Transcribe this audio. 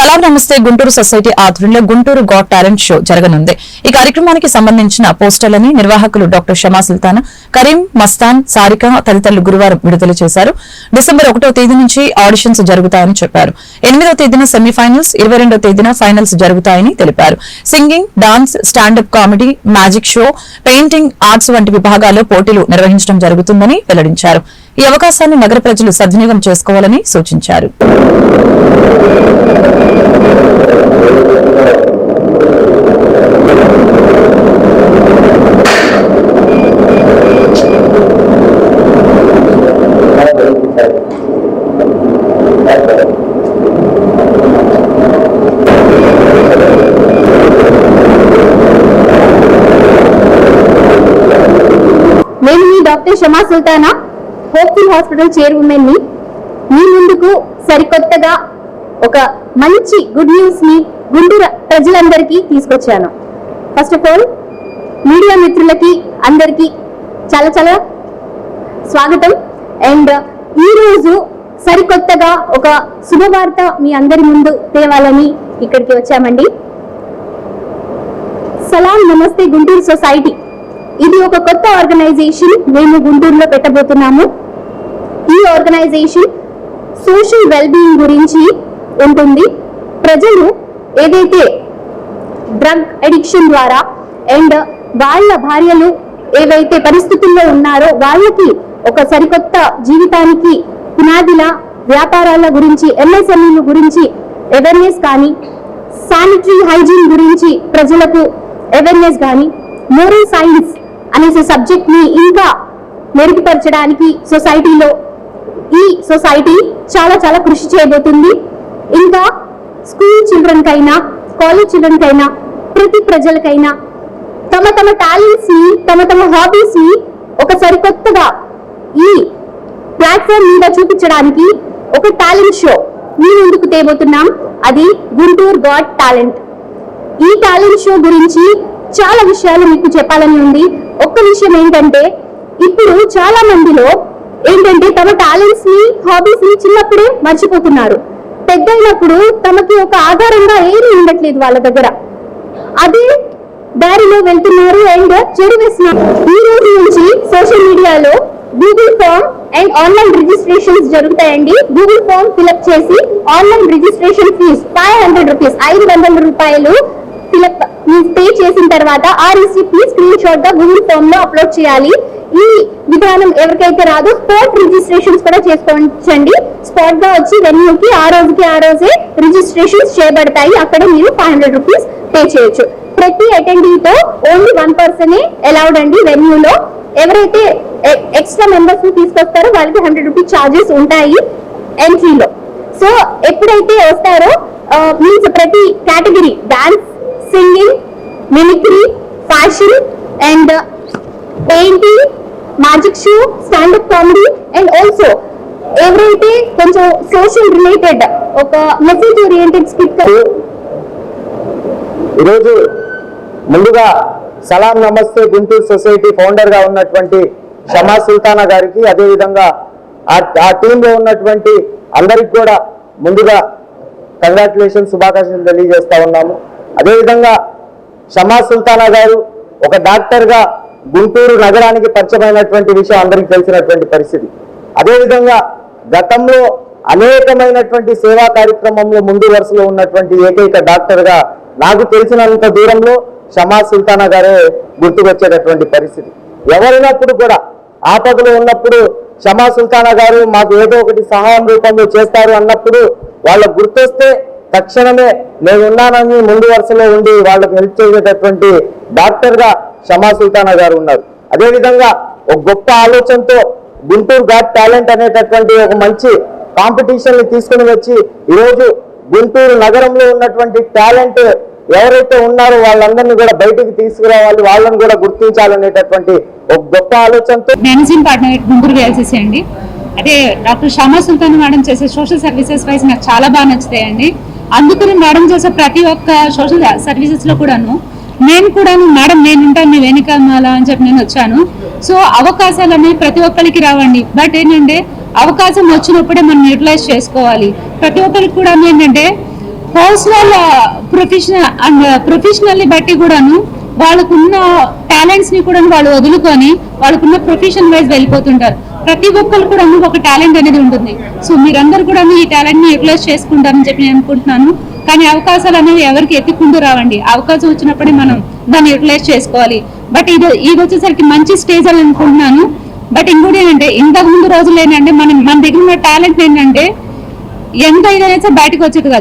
సలాం నమస్తే. గుంటూరు సొసైటీ ఆధ్వర్యంలో Guntur got talent show జరగనుంది. ఈ కార్యక్రమానికి సంబంధించిన పోస్టర్లని నిర్వాహకులు డాక్టర్ షమా సుల్తాన్ కరీం మస్తాన్ సారిక తదితరులు గురువారం విడుదల చేశారు. డిసెంబర్ ఒకటో తేదీ నుంచి ఆడిషన్స్ జరుగుతాయని చెప్పారు. ఎనిమిదో తేదీన సెమీఫైనల్స్ ఇరవై రెండో తేదీన ఫైనల్స్ జరుగుతాయని తెలిపారు. Singing dance stand up comedy magic show painting arts వంటి విభాగాల్లో పోటీలు నిర్వహించడం జరుగుతుందని వెల్లడించారు. ఈ అవకాశాన్ని నగర ప్రజలు సద్వినియోగం చేసుకోవాలని సూచించారు. నేను మీ doctor Shama Sultana? Hopeful hospital చైర్మన్ని. మీ ముందుకు సరికొత్తగా ఒక మంచి గుడ్ న్యూస్ని గుంటూరు ప్రజలందరికీ తీసుకొచ్చాను. ఫస్ట్ ఆఫ్ ఆల్ మీడియా మిత్రులకి అందరికీ చాలా చాలా స్వాగతం. అండ్ ఈ రోజు సరికొత్తగా ఒక శుభవార్త మీ అందరి ముందు తేవాలని ఇక్కడికి వచ్చామండి. సలాం నమస్తే గుంటూరు సొసైటీ ఇది ఒక కొత్త ఆర్గనైజేషన్ మేము గుంటూరులో పెట్టబోతున్నాము. ఈ ఆర్గనైజేషన్ సోషల్ వెల్బీయింగ్ గురించి ఉంటుంది. ప్రజలు ఏదైతే డ్రగ్ అడిక్షన్ ద్వారా అండ్ వాళ్ళ భార్యలు ఏవైతే పరిస్థితుల్లో ఉన్నారో వాళ్ళకి ఒక సరికొత్త జీవితానికి పునాదిల వ్యాపారాల గురించి ఎంఎస్ఎంఈల గురించి అవేర్నెస్ కానీ శానిటరీ హైజీన్ గురించి ప్రజలకు అవేర్నెస్ కానీ మోరల్ సైన్స్ అనేసి సబ్జెక్ట్ని ఇంకా మెరుగుపరచడానికి సొసైటీలో ఈ సొసైటీ చాలా చాలా కృషి చేయబోతుంది. ఇంకా స్కూల్ చిల్డ్రన్ కైనా కాలేజ్ చిల్డ్రన్ కైనా ప్రతి ప్రజలకైనా తమ తమ టాలెంట్స్ని తమ తమ హాబీస్ని ఒక సరికొత్తగా ఈ ప్లాట్ఫామ్ మీద చూపించడానికి ఒక టాలెంట్ షో మీ ముందుకు తేబోతున్నాం. అది గుంటూరు గాడ్ టాలెంట్. ఈ టాలెంట్ షో గురించి చాలా విషయాలు మీకు చెప్పాలని ఉంది. ఒక్క విషయం ఏంటంటే ఇప్పుడు చాలా మందిలో ఏంటంటే తమ టాలెంట్స్ని హాబీస్ని చిన్నప్పుడే మర్చిపోతున్నారు. పెద్దయినప్పుడు తమకి ఒక ఆధారంగా ఏమీ ఉండట్లేదు వాళ్ళ దగ్గర. అదే దారిలో వెళ్తున్నారు అండ్ చెడు వేస్తున్నారు ఈ రోజు నుంచి సోషల్ మీడియాలో Google form and online registrations జరుగుతాయండి. గూగుల్ ఫామ్ ఫిలప్ చేసి online registration fee five hundred rupees ఐదు వందల రూపాయలు ఫిలప్ పే చేసిన తర్వాత ఆ రిసిప్ట్ని స్క్రీన్ షాట్గా గూగుల్ ఫామ్లో అప్లోడ్ చేయాలి. ఈ విధానం ఎవరికైతే రాదో స్పాట్ రిజిస్ట్రేషన్స్ కూడా చేసుకోవచ్చండి స్పాట్గా వచ్చి వెన్యూకి ఆ రోజుకి ఆ రోజే రిజిస్ట్రేషన్స్ చేయబడతాయి. అక్కడ మీరు ఫైవ్ హండ్రెడ్ రూపీస్ పే చేయొచ్చు. ప్రతి అటెండీ తో ఓన్లీ వన్ పర్సన్ అలౌడ్ అండి వెన్యూలో ఎవరైతే ఎక్స్ట్రా మెంబర్స్ని తీసుకొస్తారో వాళ్ళకి హండ్రెడ్ రూపీస్ చార్జెస్ ఉంటాయి ఎంట్రీలో సో ఎప్పుడైతే వస్తారో మీన్స్ ప్రతి category dance singing mimicry fashion and painting magic show standup comedy and also ఎవరైతే కొంచెం సోషల్ రిలేటెడ్ ఒక మెసేజ్ ఓరియంటెడ్ స్కిట్ ఈరోజు ముందుగా సలాం నమస్తే గుంటూరు సొసైటీ ఫౌండర్గా ఉన్నటువంటి షమా సుల్తానా గారికి అదేవిధంగా ఆ- ఆ టీంలో ఉన్నటువంటి అందరికి కూడా ముందుగా కంగ్రాచులేషన్ శుభాకాంక్షలు తెలియజేస్తా ఉన్నాము. అదేవిధంగా షమా సుల్తానా గారు ఒక డాక్టర్గా గుంటూరు నగరానికి పరిచయమైనటువంటి విషయం అందరికీ తెలిసినటువంటి పరిస్థితి. అదేవిధంగా గతంలో అనేకమైనటువంటి సేవా కార్యక్రమంలో ముందు వరుసలో ఉన్నటువంటి ఏకైక డాక్టర్గా నాకు తెలిసినంత దూరంలో షమా సుల్తానా గారే గుర్తుకొచ్చేటటువంటి పరిస్థితి. ఎవరినప్పుడు కూడా ఆపదలో ఉన్నప్పుడు షమా సుల్తానా గారు మాకు ఏదో ఒకటి సహాయం రూపంలో చేస్తారు అన్నప్పుడు వాళ్ళ గుర్తొస్తే తక్షణమే నేను ఉన్నానని ముందు వరుసలో ఉండి వాళ్ళకి హెల్ప్ చేసేటటువంటి డాక్టర్గా షమా సుల్తానా గారు ఉన్నారు. అదేవిధంగా ఒక గొప్ప ఆలోచనతో గుంటూరు గాట్ టాలెంట్ అనేటటువంటి ఒక మంచి కాంపిటీషన్ని తీసుకుని వచ్చి ఈరోజు గుంటూరు నగరంలో ఉన్నటువంటి టాలెంట్ ఎవరైతే ఉన్నారో వాళ్ళందరినీ కూడా బయటికి తీసుకురావాలి వాళ్ళని కూడా గుర్తించాలనేటటువంటి ఒక గొప్ప ఆలోచనతో మేనేజింగ్ పార్ట్నర్ గుంటూరు వేల్సేసి అండి. అదే డాక్టర్ షామా సుల్తాన్ మేడం చేసే సోషల్ సర్వీసెస్ వైజ్ నాకు చాలా బాగా నచ్చుతాయండి. అందుకని మేడం చేసే ప్రతి ఒక్క సోషల్ సర్వీసెస్లో కూడాను నేను కూడాను మేడం నేను ఉంటాను మీ వెనుకమాల అని చెప్పి నేను వచ్చాను. సో అవకాశాలు అనేవి ప్రతి ఒక్కరికి రావండి. బట్ ఏంటంటే అవకాశం వచ్చినప్పుడే మనం యూటిలైజ్ చేసుకోవాలి. ప్రతి ఒక్కరికి కూడా ఏంటంటే పర్సనల్ ప్రొఫెషనల్ అండ్ ప్రొఫెషనల్ని బట్టి కూడాను వాళ్ళకున్న టాలెంట్స్ని కూడా వాళ్ళు వదులుకొని వాళ్ళకున్న ప్రొఫెషన్ వైజ్ వెళ్ళిపోతుంటారు. ప్రతి ఒక్కరు కూడా ఒక టాలెంట్ అనేది ఉంటుంది. సో మీరందరూ కూడా ఈ టాలెంట్ని యూటిలైజ్ చేసుకుంటారని చెప్పి నేను అనుకుంటున్నాను. కానీ అవకాశాలు అనేవి ఎవరికి ఎత్తుకుంటూ రావండి. అవకాశం వచ్చినప్పుడే మనం దాన్ని యూటిలైజ్ చేసుకోవాలి. బట్ ఇది ఇది వచ్చేసరికి మంచి స్టేజ్ అని అనుకుంటున్నాను. బట్ ఇంకోటి ఏంటంటే ఇంతకు ముందు రోజులు ఏంటంటే మనం మన దగ్గర ఉన్న టాలెంట్ ఏంటంటే ఎంత ఇదైనా బయటకు వచ్చేది కాదు.